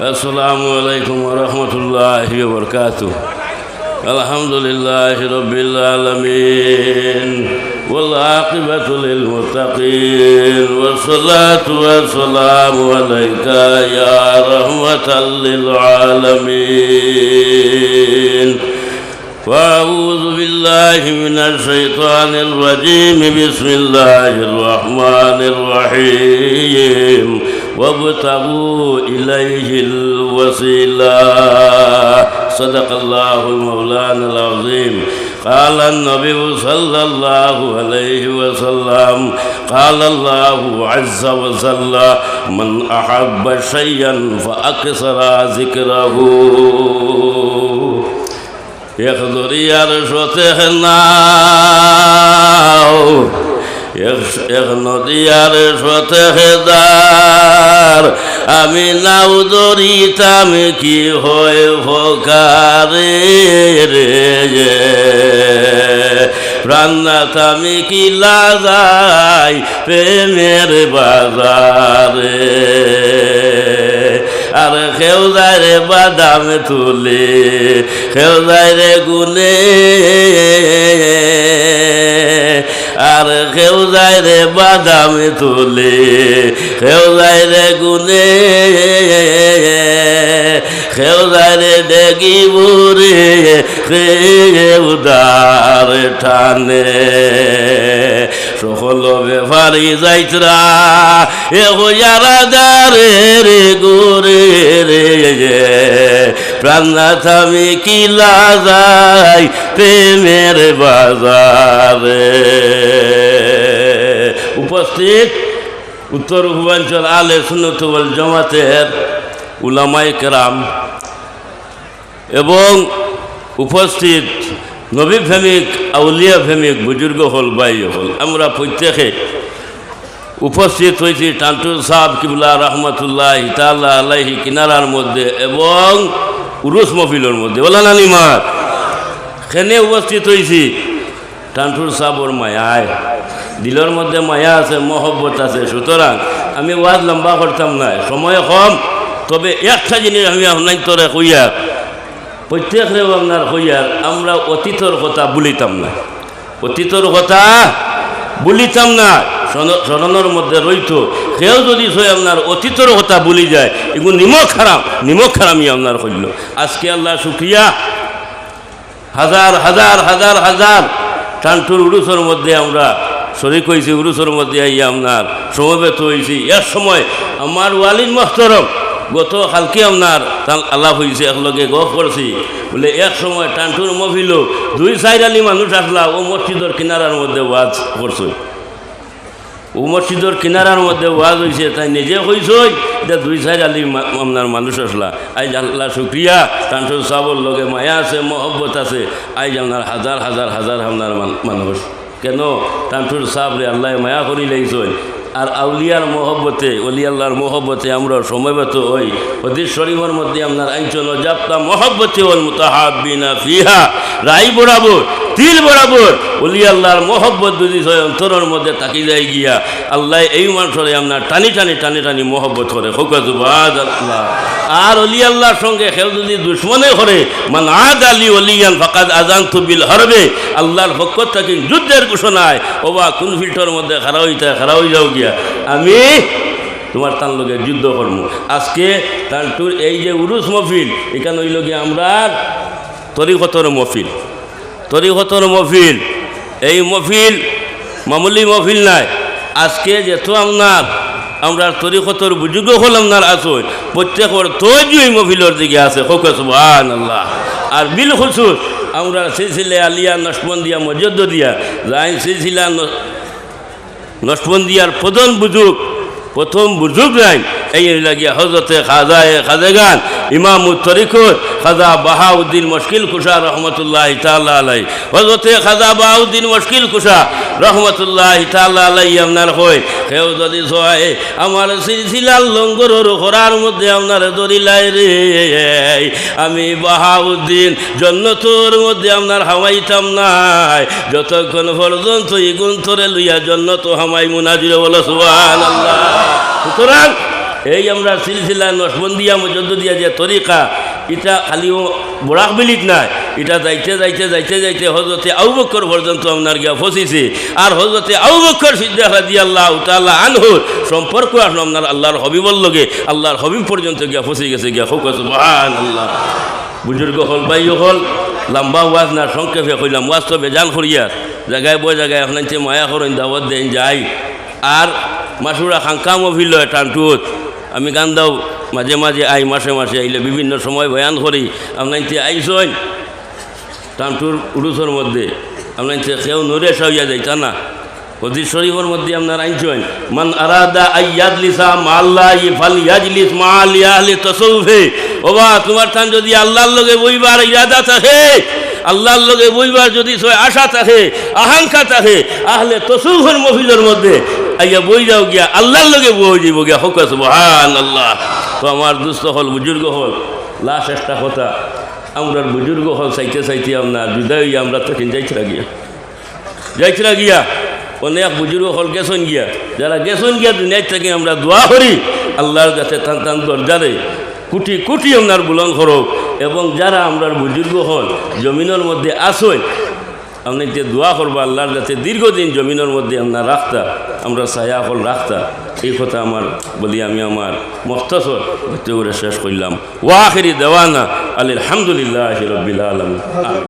السلام عليكم ورحمة الله وبركاته. الحمد لله رب العالمين والعاقبة للمتقين والصلاة والسلام عليك يا رحمة للعالمين. وأعوذ بالله من الشيطان الرجيم. بسم الله الرحمن الرحيم. وابتغوا إليه الوسيلة. صدق الله مولانا العظيم. قال النبي صلى الله عليه وسلم قال الله عز وجل من أحب شيئا فأكثر ذكره. يخضر يرشط خناو يخنط يرشط আমার আমি নাও দরিতাম কি হয়ে ভোকারে রে প্রাণনাথ আমি কি লাজাই প্রেমের বাজারে? আর খেউ যায় রে বাদাম তুলে খেউ যায় রে গুনে আর খেউ যায় রে বাদাম তুলে খেউ যায় রে গুনে খেউ যায় রে ডেগি বুড়ে খেউদার টানে সকল ব্যাপারি যাইতরা, এ হইয়ারা দারে রে গোরে রে। প্রাণনাথ আমি কি লাগাই প্রেমের বাজারে? উপস্থিত উত্তর পূর্বাঞ্চল আলে সুনতুবল জমাতের উলামাই কেরাম এবং উপস্থিত নবী ফেমিক আউলিয়া ফেমিক বুজুর্গ হল বাই হল। আমরা প্রত্যেকে উপস্থিত হয়েছি টান্টুর সাহ কিবলা রহমতুল্লাহ ইতাল্লাহ আলাইহি কিনারার মধ্যে এবং উরুস মফিলের মধ্যে। বলা নানি মার সেনে উপস্থিত হয়েছি টান্টুর সাহর মায়ায় দিলের মধ্যে মায়া আছে, মহব্বত আছে। সুতরাং আমি ওয়াজ লম্বা করতাম না, সময় কম। তবে একটা জিনিস আমি আপনার তোরে কইয়া, প্রত্যেকরে আপনার হইয়ার আমরা অতীতর কথা বলিতাম না। অতীতর কথা বলিতাম না। স্মরণের মধ্যে রইত সেও যদি সে আপনার অতীতর কথা বলি যায় এগুলো নিমক খারাপ নিমক খারামই আপনার হইল আজকে আল্লাহ শুক্রিয়া হাজার হাজার হাজার হাজার টানটুর উড়ুসের মধ্যে আমরা শরিক হয়েছি উরুসের মধ্যে আইয়া আপনার সমবেত হয়েছি এর সময় আমার ওয়ালিদ মস্তরম গত কালকে আপনার আলাপ হয়েছে একলগে গপ করছি বলে এক সময় টানটুর মফিল দুই সাইড আলি মানুষ আসলা ও মসজিদের কিনারার মধ্যে ওয়াজ করছে ও মসজিদের কিনারার মধ্যে ওয়াজ হয়েছে তাই নিজে হয়েছে এটা দুই সাইড আলি আপনার মানুষ আসলা। আইজ আল্লাহ শুক্রিয়া টানটুর সাবর লগে মায়া আছে, মহব্বত আছে। আইজ আপনার হাজার হাজার হাজার আপনার মানুষ। কেন? টানটুর সাবরে আল্লাহ মায়া করি লাইছেন আর আউলিয়ার মহব্বতে অলি আল্লাহর মহব্বতে আমরা সময়বত হই। হদিস শরীফের মধ্যে আপনার আইচন জাপ্তা মহব্বতে ওল মুতাহাবিনা ফিহা। রাই বরাবর, তিল বরাবর অলি আল্লাহর মহব্বত যদি অন্তরের মধ্যে তাকি যায় গিয়া, আল্লাহ এই মানুষরে আপনার টানি টানি টানি টানি মহব্বত করে। হকাজুবাদ আল্লাহ আর অলি আল্লাহর সঙ্গে খেল যদি দুশ্মনে করে, মান আদ আলী অলিয়ান ফাকাদ আজান তুবিল হরবে, আল্লাহর পক্ষ থেকে যুদ্ধের ঘোষণায় ওবা কোন ফিল্টার মধ্যে খারা হইতে খারা হয়ে যাও গিয়া, আমি তোমার তার লগে যুদ্ধ করব। আজকে তার টুর এই যে উরুস মফিল এখানে হইল গিয়ে আমরা তরিকতর মফিল তরিকতর মফিল এই মফিল, মামুলি মফিল নাই। আজকে যেত আপনার আমরা তরিকতর বুজুর্গ হল আপনার আসুন প্রত্যেকর তৈরি মফিলের দিকে আছে, হোক সুবান আল্লাহ আর বিল খুশুস আমরা সিলসিলে আলিয়া নসমন্দিয়া মজদ্দ দিয়া যাই সিলসিলা নসমন্দিয়ার প্রধান বুজুর্গ, প্রথম বুজুর্গ রাইন এই লাগিয়া হজরতে খাজায় খাজেগান, ইমাম তরিকুর খাজা বাহাউদ্দিন মুশকিল কুশা রহমতুল্লাহ তাল্লাহ আলাই হজরতে খাজা বাহাউদ্দিন মুশকিল কুশা রহমতুল্লাহ তাল্লাহ আলাই আপনার হয় কেউ যদি সহায় আমার মধ্যে আপনার দরিলাই রে। আমি বাহাউদ্দিন জন্নতর মধ্যে আপনার হামাইতাম নাই। যতক্ষণ পর্যন্ত গুন্তরে লইয়া জন্নত হামাই মুনাজির বলো সুবাহ আল্লাহ সুতরাং এই আমরা সিলসিলা নসবন্দিয়া মজদ্দিয়া যে তরিকা এটা খালিও বরাক বিলিত নাই। এটা যাইতে যাইতে যাইতে যাইতে হজরতে আউবক্কর পর্যন্ত আপনার গিয়া ফসিছে। আর হজরতে আউবক্কর রাজি আল্লাহ তাল্লাহ আনহুর সম্পর্ক আসলো আপনার আল্লাহর হবিবর লগে, আল্লাহর হবিব পর্যন্ত গিয়া ফসি গেছে গিয়া হোক আল্লাহ বুজুর্গ হল বাই হল, লম্বা ওয়াজ না, সংক্ষেপে কইলাম, ওয়াজ তো বেজান করিয়ার জায়গায় বই জায়গায় এখন মায়া করেন, দাওয়াত দেন, যাই। আর মাসুরা খাঙ্কা মভিল টানটুত। আমি গান দাও, মাঝে মাঝে আই, মাসে মাসে আইলে বিভিন্ন সময় বয়ান করি। আপনার আইসন টানটুর উড়ুসর মধ্যে। আপনার কেউ নরে সাইয়া যাইতা না? হদিস শরীফের মধ্যে আপনার আইনছেন মান আরাদা আইয়াজলিসা মাল্লা ইফাল ইয়াজলিস মাল ইয়াহলি তসৌফে ওবা, তোমার থান যদি আল্লাহর লগে বইবার ইরাদা থাকে, আল্লাহর লগে বইবার যদি আশা থাকে আকাঙ্ক্ষা থাকে, আহলে তসৌফের মহিলার মধ্যে আইয়া বই যাও গিয়া, আল্লাহর লগে বই দিব গিয়া, হোক সুবহান আল্লাহ তো আমার দুস্থ হল বুজুর্গ হল, লাশ একটা কথা, আমরা বুজুর্গ হল, চাইতে চাইতে আপনার বিদায় হইয়া আমরা তখন যাইছিলা গিয়া। যাইছিলা গিয়া, অনেক বুজুর্গ হল গেছন গিয়া, যারা গেছন গিয়া দুনিয়ার থেকে আমরা দোয়া করি, আল্লাহর কাছে টান টান দরজারে, কুটি কুটি আপনার বুলন করক, এবং যারা আমরার বুজুর্গ হল, জমিনের মধ্যে আসই আপনি যে দোয়া করব আল্লাহর কাছে, দীর্ঘদিন জমিনের মধ্যে আপনার রাখতা, আমরা সায়া হল রাখতা, এই কথা আমার বলি আমি আমার মস্তাসর করে শেষ করলাম। ওয়াহেরি দেওয়ানা, আলহামদুলিল্লাহ রবিল আলম